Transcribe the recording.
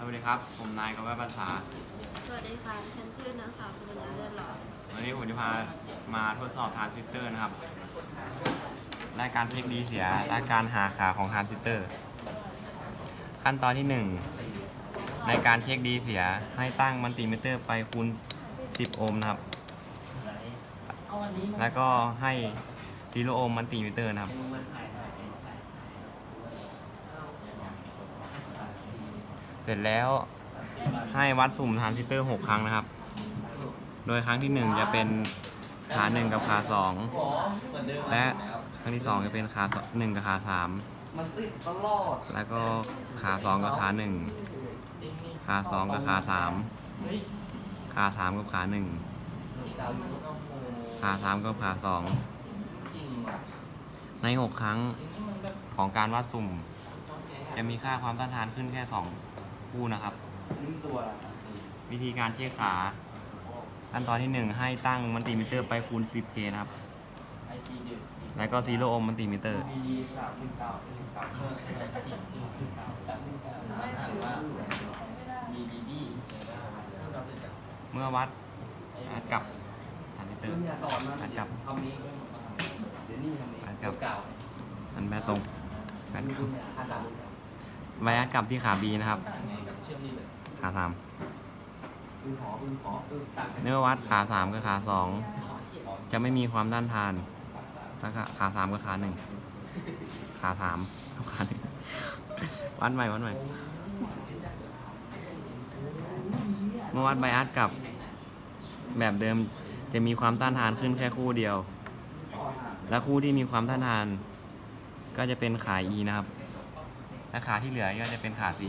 สวัสดีครับ ผมนายกวีภาษา สวัสดีค่ะดิฉันชื่อนางสาวสุกัญญาเลือดหลอดวันนี้ผมจะพามาทดสอบทรานซิสเตอร์นะครับและการเช็คดีเสียและการหาขาของทรานซิสเตอร์ ขั้นตอนที่ 1 ในการเช็คดีเสียให้ตั้งมัลติมิเตอร์ไปคูณ 10 โอห์มนะครับ แล้วก็ให้ซีโรโอห์มมัลติมิเตอร์นะครับ สร็จแล้วให้วัดสุ่มทรานซิสเตอร์6ครั้งนะครับ โดยครั้งที่1จะเป็นขา1กับขา2และครั้งที่2จะเป็นขา1กับขามันติดตลอดแล้วก็ขา2กับขา1ขา2กับขาเฮ้ย3ขา3กับขา1ดาวยูโนโฮขา3กับขาจริงว่ะ2ใน6ครั้งของการวัดสุ่ม จะมีค่าความต้านทานขึ้นแค่2 คู่นะครับนิ่มตัวละวิธีการเช็คขา ขั้นตอนที่1ให้ตั้งมัลติมิเตอร์ไปคูณ 10K นะครับ ไอทีเด็ดแล้วก็ซีโรโอห์มมัลติมิเตอร์ดีสามหนึ่งเก้าหนึ่งสามเออเออติดหนึ่งหนึ่งเก้าสามหนึ่งเก้าอ่านว่าดีดีดีเมื่อวัด อัดกับทรานซิสเตอร์อย่าสอนมาอัดกับทำนี้เดี๋ยวนี่ทำนี้อัดกับ เก่าอันแม่ตรงอัดดูกับเนี่ยอาสา ไว้อัดกับที่ขา B นะครับไงกับเชื่อมนี่เลยขาอือหออือหออือต่างกัน3เนื้อวัดขา3กับขา2จะไม่มีความต้านทานแล้วก็ขา3กับขา1ขา3กับขา1วัดใหม่วัดใหม่เมื่อวัดไบอัสกับ แบบเดิมจะมีความต้านทานขึ้นแค่คู่เดียว และคู่ที่มีความต้านทาน ก็จะเป็นขา E นะครับ และขาที่เหลือก็จะเป็นขา C